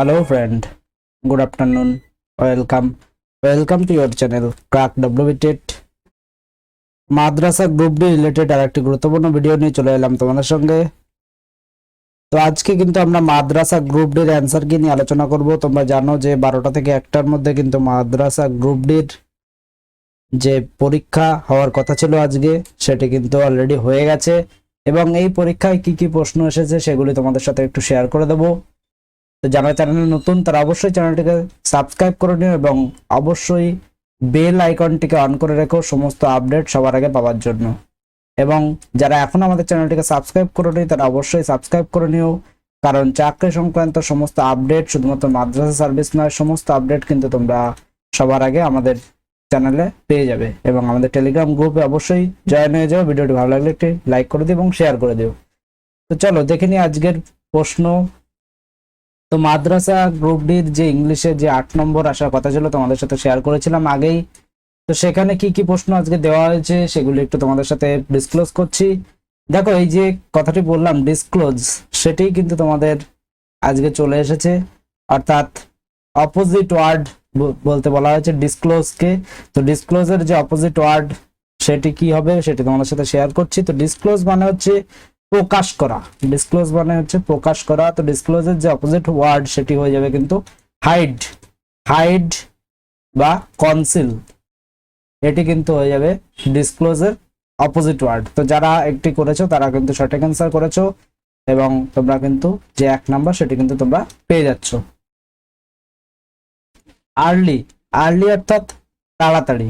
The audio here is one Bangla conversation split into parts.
Hello, friend. Good afternoon. Welcome. Welcome to your channel, Crack WBTET. মাদ্রাসা গ্রুপ ডি রিলেটেড আর একটি গুরুত্বপূর্ণ ভিডিও নিয়ে চলে এলাম তোমাদের সঙ্গে তো আজকে কিন্তু আমরা মাদ্রাসা গ্রুপ ডির অ্যান্সার কি নিয়ে আলোচনা করব তোমরা জানো যে বারোটা থেকে একটার মধ্যে কিন্তু মাদ্রাসা গ্রুপ ডির যে পরীক্ষা হওয়ার কথা ছিল আজকে সেটি কিন্তু অলরেডি হয়ে গেছে এবং এই পরীক্ষায় কি কি প্রশ্ন এসেছে সেগুলি তোমাদের সাথে একটু শেয়ার করে দেবো তো যারা চ্যানেলে নতুন, তারা অবশ্যই চ্যানেলটিকে সাবস্ক্রাইব করে নিও এবং অবশ্যই বেল আইকনটিকে অন করে রেখো সমস্ত আপডেট সবার আগে পাওয়ার জন্য। এবং যারা এখন আমাদের চ্যানেলটিকে সাবস্ক্রাইব করে নি তারা অবশ্যই সাবস্ক্রাইব করে নিও। কারণ চাকরি সংক্রান্ত সমস্ত আপডেট, শুধুমাত্র মাদ্রাসা সার্ভিস নয়, সমস্ত আপডেট কিন্তু তোমরা সবার আগে আমাদের চ্যানেলে পেয়ে যাবে। এবং আমাদের টেলিগ্রাম গ্রুপে অবশ্যই জয়েন হয়ে যাও। ভিডিওটি ভালো লাগলে একটি লাইক করে দিও এবং শেয়ার করে দিও। তো চলো, দেখে নিই আজকের প্রশ্ন। তো মাদ্রাসা গ্রুপ ডির যে ইংলিশে যে আট নম্বর আসার কথা ছিল তোমাদের সাথে শেয়ার করেছিলাম আগেই। তো সেখানে কি কি প্রশ্ন আজকে দেওয়া হয়েছে সেগুলি একটু তোমাদের সাথে ডিসক্লোজ করছি। দেখো, এই যে কথাটি বললাম ডিসক্লোজ সেটি কিন্তু তোমাদের আজকে চলে এসেছে। অর্থাৎ অপোজিট ওয়ার্ড বলতে বলা হয়েছে ডিসক্লোজকে তো ডিসক্লোজের যে অপোজিট ওয়ার্ড সেটি কি হবে সেটি তোমাদের সাথে শেয়ার করছি। তো ডিসক্লোজ মানে হচ্ছে প্রকাশ করা। ডিসক্লোজ মানে হচ্ছে প্রকাশ করা। তো ডিসক্লোজের যে অপোজিট ওয়ার্ড সেটি হয়ে যাবে কিন্তু হাইড হাইড বা কনসিল এটি কিন্তু হয়ে যাবে ডিসক্লোজের অপোজিট ওয়ার্ড তো যারা একটি করেছ, তারা কিন্তু সঠিক অ্যান্সার করেছ এবং তোমরা কিন্তু যে এক নাম্বার সেটি কিন্তু তোমরা পেয়ে যাচ্ছ। আর্লি আর্লি অর্থাৎ তাড়াতাড়ি।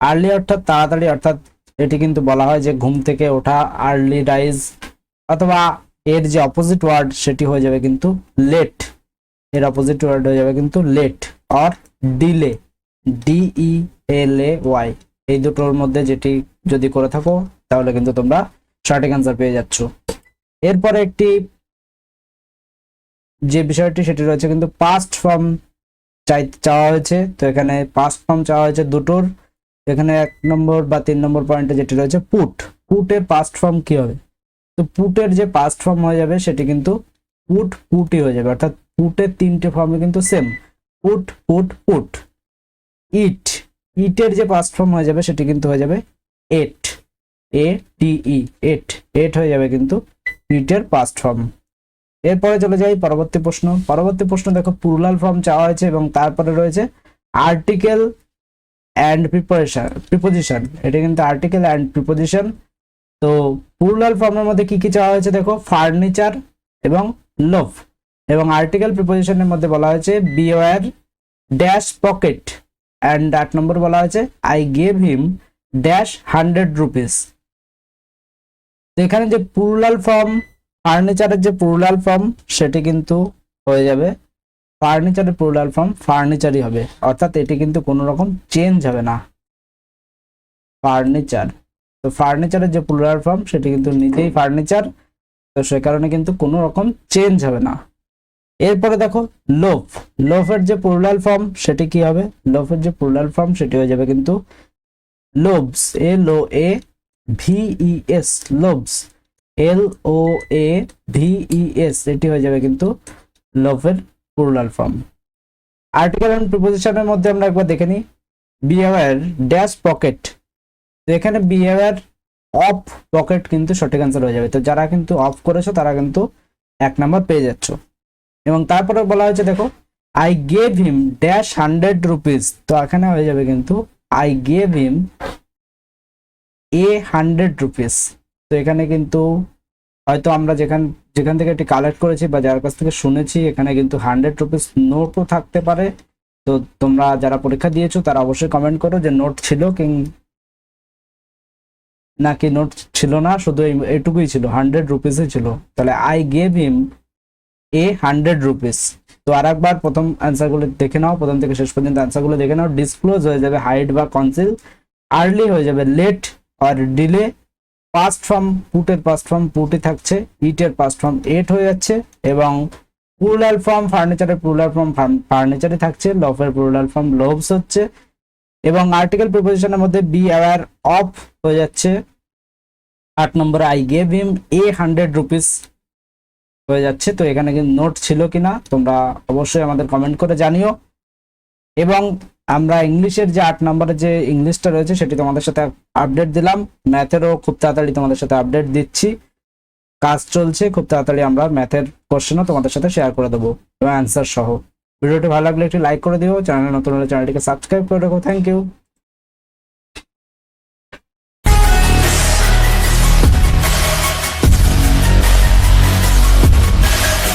আর্লি অর্থাৎ তাড়াতাড়ি অর্থাৎ এটি কিন্তু বলা হয় যে ঘুম থেকে ওঠা আর্লি রাইজ অথবা এর যে অপোজিট ওয়ার্ড সেটি হয়ে যাবে কিন্তু লেট এর অপোজিট ওয়ার্ড হয়ে যাবে কিন্তু late or delay D E L A Y এই দুটোর মধ্যে যেটি যদি করে থাকো, তাহলে কিন্তু তোমরা সঠিক অ্যান্সার পেয়ে যাচ্ছ। এরপরে একটি যে বিষয়টি, সেটি রয়েছে কিন্তু পাস্ট ফর্ম চাই, চাওয়া হয়েছে। তো এখানে পাস্ট ফর্ম চাওয়া হয়েছে দুটোর। এখানে এক নম্বর বা তিন নম্বর পয়েন্টে যেটি রয়েছে পুট পুটের পাস্ট ফর্ম কি হবে? তো পুটের যে পাস্ট ফর্ম হয়ে যাবে, সেটি কিন্তু পুট পুটই হয়ে যাবে। অর্থাৎ পুটের তিনটে ফর্মে কিন্তু same put put put. It, ইটের যে পাস্ট ফর্ম হয়ে যাবে, সেটি কিন্তু হয়ে যাবে এট। এ টি ই, এট। এট হয়ে যাবে কিন্তু ইটের পাস্ট ফর্ম এরপরে চলে যাই পরবর্তী প্রশ্ন। পরবর্তী প্রশ্ন, দেখো প্লুরাল ফর্ম চাওয়া হয়েছে এবং তারপরে রয়েছে আর্টিকেল অ্যান্ড প্রিপারেশন প্রিপোজিশন এটা কিন্তু আর্টিকেল অ্যান্ড প্রিপোজিশন তো প্লুরাল ফর্মের মধ্যে কি কি চাওয়া হয়েছে দেখো? ফার্নিচার এবং লোভ এবং আর্টিকেল প্রিপোজিশনের মধ্যে বলা হয়েছে বিওয়ার ড্যাশ পকেট অ্যান্ড আট নম্বর বলা হয়েছে I gave him dash hundred rupees এখানে যে প্লুরাল ফর্ম ফার্নিচারের যে প্লুরাল ফর্ম সেটি কিন্তু হয়ে যাবে। ফার্নিচারের প্লুরাল ফর্ম ফার্নিচারই হবে। অর্থাৎ এটি কিন্তু কোনো রকম চেঞ্জ হবে না। ফার্নিচার তো ফার্নিচারের যে প্লুরাল ফর্ম সেটি কিন্তু নিজেই ফার্নিচার তো সে কারণে কিন্তু কোনো রকম চেঞ্জ হবে না। এরপরে দেখো লোভ লোভের যে প্লুরাল ফর্ম সেটি কি হবে? লোভের যে প্লুরাল ফর্ম সেটি হয়ে যাবে কিন্তু loaves L O A V E loaves L O A V E S হয়ে যাবে কিন্তু লোভের প্লুরাল ফর্ম আর্টিকেল এন্ড প্রিপোজিশনের মধ্যে আমরা একবার দেখে নিই। বিহেভিয়ার ড্যাশ পকেট এখানে বিহেভিয়ার অফ পকেট কিন্তু সঠিক অ্যান্সার হয়ে যাবে। তো যারা কিন্তু অফ করেছ, তারা কিন্তু এক নাম্বার পেয়ে যাচ্ছ। এবং তারপরে বলা হয়েছে, দেখো I gave him dash hundred rupees তো এখানে হয়ে যাবে কিন্তু I gave him a hundred rupees তো এখানে কিন্তু হয়তো আমরা যেখান যেখান থেকে এটি কালেক্ট করেছি বা যার কাছ থেকে শুনেছি, এখানে কিন্তু হান্ড্রেড রুপিস নোটও থাকতে পারে। তো তোমরা যারা পরীক্ষা দিয়েছ, তারা অবশ্যই কমেন্ট করো যে নোট ছিল কি নাকি নোট ছিল না, শুধু এটুকুই ছিল হান্ড্রেড রুপিসই ছিল। তাহলে I gave him a hundred rupees তো আর একবার প্রথম অ্যান্সারগুলো দেখে নাও, প্রথম থেকে শেষ পর্যন্ত অ্যান্সারগুলো দেখে নাও। ডিসক্লোজ হয়ে যাবে হাইড বা কনসিল আর্লি হয়ে যাবে late or delay past form পুটের past form পুটে থাকছে ইটের পাস্ট ফর্ম এট হয়ে যাচ্ছে এবং প্লুরাল ফর্ম ফার্নিচারের প্লুরাল ফর্ম ফার্নিচারে থাকছে লফের প্লুরাল ফর্ম লোভস হচ্ছে। এবং আর্টিকেল প্রিপোজিশনের মধ্যে বি অ্যাওয়ার অফ হয়ে যাচ্ছে। আট নম্বরে I gave him a hundred rupees হয়ে যাচ্ছে। তো এখানে কিন্তু নোট ছিল কিনা তোমরা অবশ্যই আমাদের কমেন্ট করে জানিও। এবং আমরা ইংলিশের যে আট নম্বরের যে ইংলিশটা রয়েছে সেটি তোমাদের সাথে আপডেট দিলাম। ম্যাথেরও খুব তাড়াতাড়ি তোমাদের সাথে আপডেট দিচ্ছি। কাজ চলছে, খুব তাড়াতাড়ি আমরা ম্যাথের কোশ্চেনও তোমাদের সাথে শেয়ার করে দেবো। এবং অ্যান্সার সহ। ভিডিওটি ভালো লাগলে একটি লাইক করে দিও। চ্যানেল নতুন হলে চ্যানেলটিকে সাবস্ক্রাইব করে রাখো। Thank you